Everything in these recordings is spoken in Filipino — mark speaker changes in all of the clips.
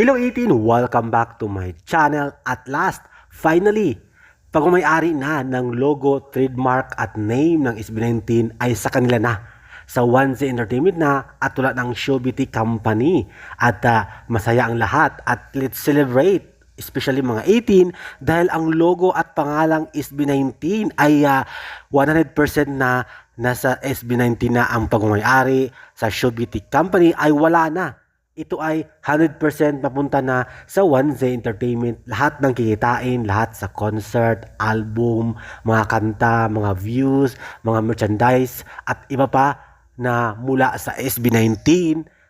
Speaker 1: Hello 18! Welcome back to my channel. At last, finally, pag may-ari na ng logo, trademark at name ng SB19 ay sa kanila na sa 1Z Entertainment na at tulad ng Showbity Company at ah, masaya ang lahat at let's celebrate especially mga 18 dahil ang logo at pangalang SB19 ay ah, 100% na nasa SB19 na ang pagmamayari sa Showbity Company ay wala na ito ay 100% papunta na sa 1Z Entertainment. Lahat ng kikitain, lahat sa concert, album, mga kanta, mga views, mga merchandise, at iba pa na mula sa SB19,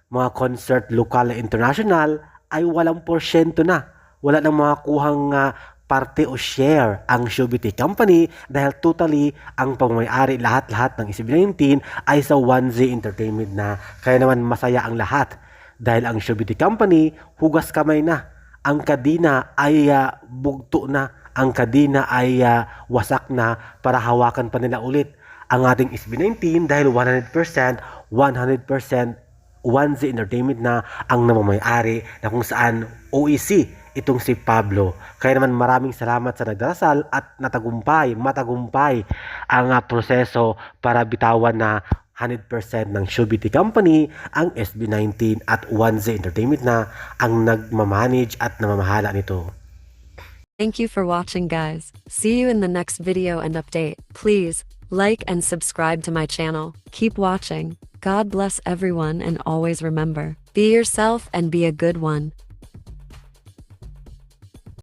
Speaker 1: mga concert lokal at international, ay walang porsyento na. Wala nang mga kuhang ah, parte o share ang Showbity Company dahil totally ang pagmamayari lahat-lahat ng SB19 ay sa 1Z Entertainment na. Kaya naman masaya ang lahat dahil ang Showbity Company hugas kamay na. Ang kadina ay ah, bugto na. Ang kadina ay ah, wasak na para hawakan pa nila ulit ang ating SB19 dahil 100%, 100% 1Z Entertainment na ang namamayari na kung saan OEC itong si Pablo. Kaya naman maraming salamat sa nagdarasal at natagumpay, matagumpay ang ah, proseso para bitawan na 100% ng Showbity Company ang SB19 at 1Z Entertainment na ang nagmamanage at namamahala nito.
Speaker 2: Thank you for watching guys. See you in the next video and update. Please, like and subscribe to my channel. Keep watching. God bless everyone and always remember, be yourself and be a good one.